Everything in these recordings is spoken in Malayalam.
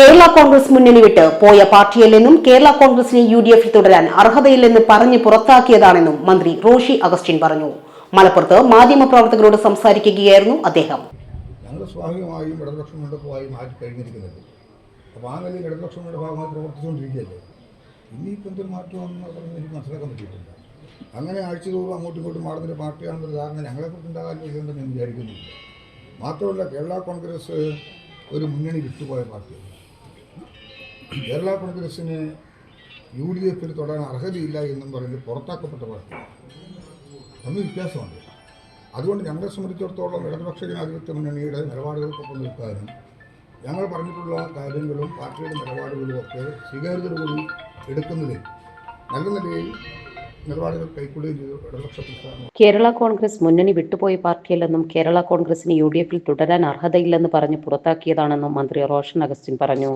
കേരള കോൺഗ്രസ് മുന്നണി വിട്ട് പോയ പാർട്ടിയല്ലെന്നും കേരള കോൺഗ്രസിനെ യു ഡി എഫിൽ തുടരാൻ അർഹതയില്ലെന്ന് പറഞ്ഞ് പുറത്താക്കിയതാണെന്നും മന്ത്രി റോഷി അഗസ്റ്റിൻ പറഞ്ഞു. മലപ്പുറത്ത് മാധ്യമപ്രവർത്തകരോട് സംസാരിക്കുകയായിരുന്നു അദ്ദേഹം. ഞങ്ങൾ സ്വാഭാവികമായും തോറും അങ്ങനെ അങ്ങോട്ടും ഇങ്ങോട്ടും മാറുന്നൊരു പാർട്ടിയാണെന്നൊരു ധാരണ ഞങ്ങളെക്കുറിച്ച് ഉണ്ടാകാനില്ലെന്ന് ഞാൻ വിചാരിക്കുന്നില്ല. മാത്രമല്ല കേരള കോൺഗ്രസ് ഒരു മുന്നണി വിട്ടുപോയ പാർട്ടിയാണ് കേരള കോൺഗ്രസ്സിന് യു ഡി എഫിൽ തുടരാൻ അർഹതയില്ല എന്നും പറഞ്ഞ് പുറത്താക്കപ്പെട്ട പാർട്ടിയാണ് തമ്മിൽ വ്യത്യാസമുണ്ട്. അതുകൊണ്ട് ഞങ്ങളെ സംബന്ധിച്ചിടത്തോളം ഇടതുപക്ഷ ജനാധിപത്യ മുന്നണിയുടെ നിലപാടുകൾക്കൊപ്പം നിൽക്കാനും ഞങ്ങൾ പറഞ്ഞിട്ടുള്ള കാര്യങ്ങളും പാർട്ടിയുടെ നിലപാടുകളും ഒക്കെ സ്വീകാര്യതയോടുകൂടി എടുക്കുന്നതിൽ നല്ല നിലയിൽ നിലപാടുകൾ കൈക്കൊള്ളുകയും ചെയ്തു. ഇടതുപക്ഷ കേരള കോൺഗ്രസ് മുന്നണി വിട്ടുപോയ പാർട്ടിയല്ലെന്നും കേരള കോൺഗ്രസിന് യു ഡി എഫിൽ തുടരാൻ അർഹതയില്ലെന്ന് പറഞ്ഞ് പുറത്താക്കിയതാണെന്നും മന്ത്രി റോഷൻ അഗസ്റ്റിൻ പറഞ്ഞു.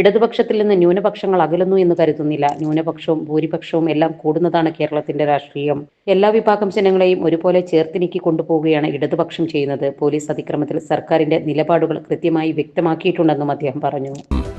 ഇടതുപക്ഷത്തിൽ നിന്ന് ന്യൂനപക്ഷങ്ങൾ അകലുന്നു എന്ന് കരുതുന്നില്ല. ന്യൂനപക്ഷവും ഭൂരിപക്ഷവും എല്ലാം കൂടുന്നതാണ് കേരളത്തിന്റെ രാഷ്ട്രീയം. എല്ലാ വിഭാഗം ജനങ്ങളെയും ഒരുപോലെ ചേർത്തിണക്കി കൊണ്ടുപോവുകയാണ് ഇടതുപക്ഷം ചെയ്യുന്നത്. പോലീസ് അതിക്രമത്തിൽ സർക്കാരിന്റെ നിലപാടുകൾ കൃത്യമായി വ്യക്തമാക്കിയിട്ടുണ്ടെന്നും അദ്ദേഹം പറഞ്ഞു.